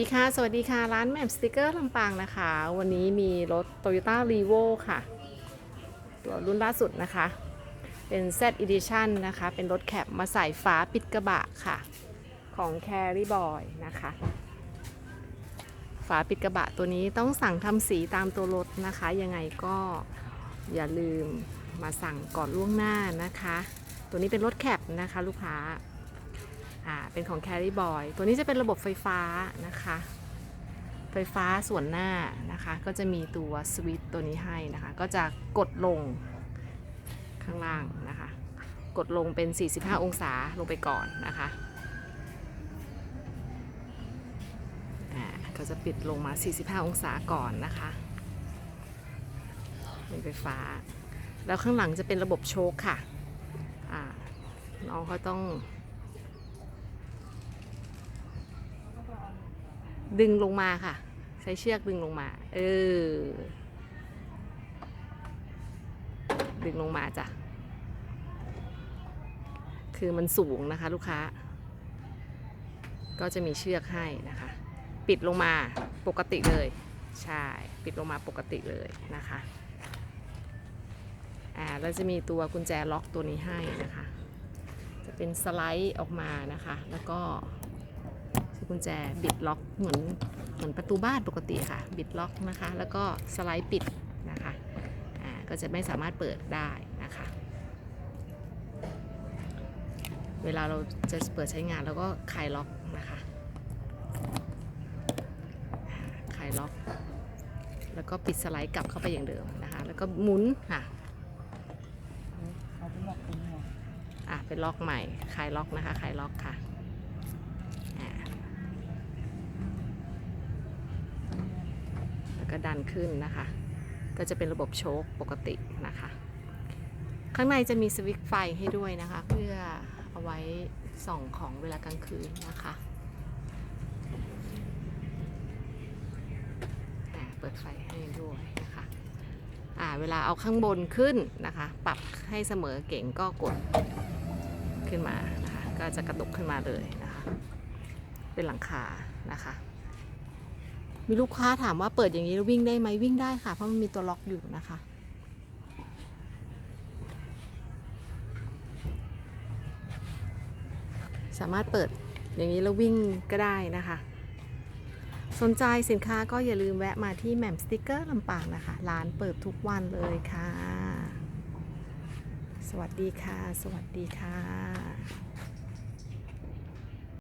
ดีค่ะ สวัสดีค่ะ ร้านแม่มสติกเกอร์ลำปางนะคะ วันนี้มีรถ Toyota r e v o ค่ะ ตัวรุ่นล่าสุดนะคะ เป็น Z Edition นะคะ เป็นรถแคปมาใส่ฝาปิดกระบะค่ะ ของ Carry Boy นะคะ ฝาปิดกระบะตัวนี้ต้องสั่งทำสีตามตัวรถนะคะ ยังไงก็อย่าลืมมาสั่งก่อนล่วงหน้านะคะ ตัวนี้เป็นรถแคปนะคะลูกค้า อ่าเป็นของ Carry Boy ตัวนี้จะเป็นระบบไฟฟ้านะคะ ไฟฟ้าส่วนหน้านะคะ ก็จะมีตัวสวิตตัวนี้ให้นะคะ ก็จะกดลงข้างล่างนะคะ กดลงเป็น 45 องศาลงไปก่อนนะคะอ่าก็จะปิดลงมา 45 องศาก่อนนะคะ เป็นไฟฟ้า แล้วข้างหลังจะเป็นระบบโชคค่ะอ่าน้องเขาต้อง ดึงลงมาค่ะ ใช้เชือกดึงลงมา เออ ดึงลงมาจ้ะ คือมันสูงนะคะลูกค้า ก็จะมีเชือกให้นะคะ ปิดลงมาปกติเลย ใช่ ปิดลงมาปกติเลยนะคะ อ่าแล้วจะมีตัวกุญแจล็อกตัวนี้ให้นะคะ จะเป็นสไลด์ออกมานะคะ แล้วก็ คือกุญแจบิดล็อกเหมือนเหมือนประตูบ้านปกติค่ะ บิดล็อกนะคะ แล้วก็สไลด์ปิดนะคะอ่าก็จะไม่สามารถเปิดได้นะคะ เวลาเราจะเปิดใช้งานเราก็คลายล็อกนะคะอ่าคลายล็อก แล้วก็ปิดสไลด์กลับเข้าไปอย่างเดิมนะคะ แล้วก็หมุนค่ะเขาเป็นหลอกเป็นหัวอะเป็นล็อกใหม่คลายล็อกนะคะคลายล็อกค่ะอ่าแล้ว ก็ดันขึ้นนะคะ ก็จะเป็นระบบโชคปกตินะคะ ข้างในจะมีสวิตช์ไฟให้ด้วยนะคะ เพื่อเอาไว้ส่องของเวลากลางคืนนะคะเปิดไฟให้ด้วยนะคะอ่าเวลาเอาข้างบนขึ้นนะคะ ปรับให้เสมอเก่งก็กดขึ้นมานะคะ ก็จะกระดกขึ้นมาเลยนะคะ เป็นหลังคานะคะ มีลูกค้าถามว่าเปิดอย่างนี้แล้ววิ่งได้ไหมวิ่งได้ค่ะ เพราะมันมีตัวล็อกอยู่นะคะ สามารถเปิดอย่างนี้แล้ววิ่งก็ได้นะคะ สนใจสินค้าก็อย่าลืมแวะมาที่แหม่มสติกเกอร์ลำปางนะคะ ร้านเปิดทุกวันเลยค่ะ สวัสดีค่ะ สวัสดีค่ะ